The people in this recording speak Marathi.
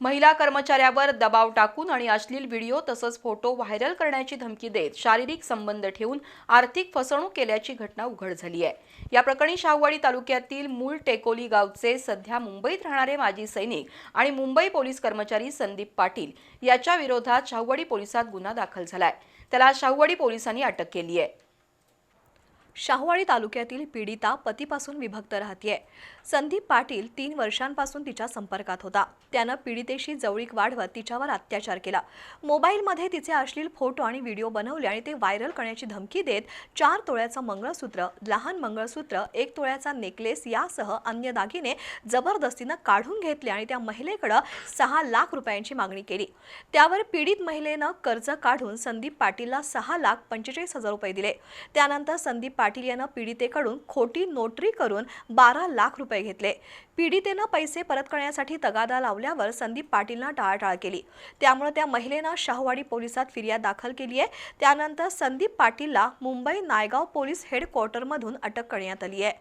महिला कर्मचाऱ्यावर दबाव टाकून आणि अश्लील व्हिडिओ तसंच फोटो व्हायरल करण्याची धमकी देत शारीरिक संबंध ठेवून आर्थिक फसवणूक केल्याची घटना उघड झाली आहे. या प्रकरणी शाहूवाडी तालुक्यातील मूळ टेकोली गावचे सध्या मुंबईत राहणारे माजी सैनिक आणि मुंबई पोलीस कर्मचारी संदीप पाटील याच्या विरोधात शाहूवाडी पोलिसात गुन्हा दाखल झालाय. त्याला शाहूवाडी पोलिसांनी अटक केली आहे. शाहवाडी तालुक्यातील पीडिता पतीपासून विभक्त राहतीये. संदीप पाटील तीन वर्षांपासून तिच्या संपर्कात होता. त्यानं पीडितेशी जवळीक वाढवत तिच्यावर अत्याचार केला. मोबाईलमध्ये तिचे अश्लील फोटो आणि व्हिडिओ बनवले आणि ते व्हायरल करण्याची धमकी देत चार तोळ्याचं मंगळसूत्र लहान मंगळसूत्र एक तोळ्याचा नेकलेस यासह अन्य दागिने जबरदस्तीनं काढून घेतले आणि त्या महिलेकडं सहा लाख रुपयांची मागणी केली. त्यावर पीडित महिलेनं कर्ज काढून संदीप पाटीलला सहा लाख पंचेचाळीस हजार रुपये दिले. त्यानंतर संदीप पाटील यानं पीडितेकडून खोटी नोटरी करून बारा लाख रुपये घेतले. पीडितेनं पैसे परत करण्यासाठी तगादा लावल्यावर संदीप पाटीलनं टाळाटाळ केली. त्यामुळे त्या महिलेनं शाहवाडी पोलिसात फिर्याद दाखल केली आहे. त्यानंतर संदीप पाटीलला मुंबई नायगाव पोलीस हेडक्वार्टरमधून अटक करण्यात आली आहे.